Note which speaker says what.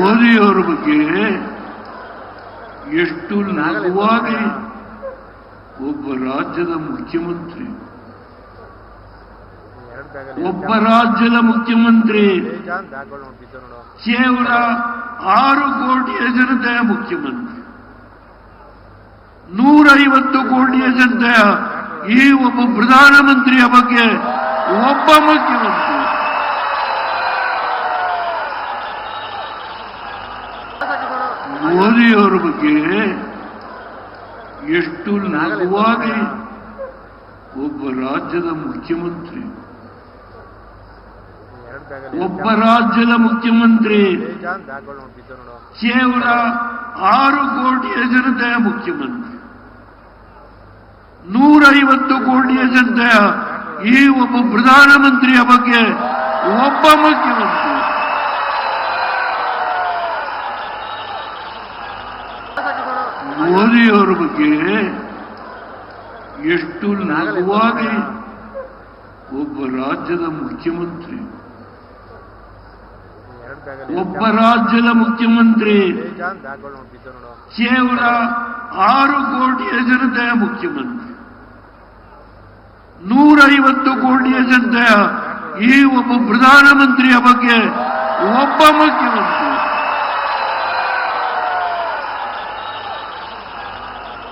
Speaker 1: ಮೋದಿಯವರ ಬಗ್ಗೆ ಎಷ್ಟು ನಗುವಾಗಿ ಒಬ್ಬ ರಾಜ್ಯದ ಮುಖ್ಯಮಂತ್ರಿ. ಒಬ್ಬ ರಾಜ್ಯದ ಮುಖ್ಯಮಂತ್ರಿ. ಕೇವಲ ಆರು ಕೋಟಿಯ ಜನತೆಯ ಮುಖ್ಯಮಂತ್ರಿ. ನೂರೈವತ್ತು ಕೋಟಿಯ ಜನತೆಯ ಈ ಒಬ್ಬ ಪ್ರಧಾನಮಂತ್ರಿಯ ಬಗ್ಗೆ ಒಬ್ಬ ಮುಖ್ಯಮಂತ್ರಿ. ಮೋದಿಯವರ ಬಗ್ಗೆ ಎಷ್ಟು ನಗುವಾಗಿ ಒಬ್ಬ ರಾಜ್ಯದ ಮುಖ್ಯಮಂತ್ರಿ, ಒಬ್ಬ ರಾಜ್ಯದ ಮುಖ್ಯಮಂತ್ರಿ, ಕೇವಲ ಆರು ಕೋಟಿಯ ಜನತೆಯ ಮುಖ್ಯಮಂತ್ರಿ, ನೂರೈವತ್ತು ಕೋಟಿಯ ಜನತೆಯ ಈ ಒಬ್ಬ ಪ್ರಧಾನಮಂತ್ರಿಯ ಬಗ್ಗೆ ಒಬ್ಬ ಮುಖ್ಯಮಂತ್ರಿ. ಮೋದಿಯವರ ಬಗ್ಗೆ ಎಷ್ಟು ನಗುವಾಗಿ ಒಬ್ಬ ರಾಜ್ಯದ ಮುಖ್ಯಮಂತ್ರಿ, ಒಬ್ಬ ರಾಜ್ಯದ ಮುಖ್ಯಮಂತ್ರಿ, ಕೇವಲ ಆರು ಕೋಟಿಯ ಜನತೆಯ ಮುಖ್ಯಮಂತ್ರಿ, ನೂರೈವತ್ತು ಕೋಟಿಯ ಜನತೆಯ ಈ ಒಬ್ಬ ಪ್ರಧಾನಮಂತ್ರಿಯ ಬಗ್ಗೆ ಒಬ್ಬ ಮುಖ್ಯಮಂತ್ರಿ.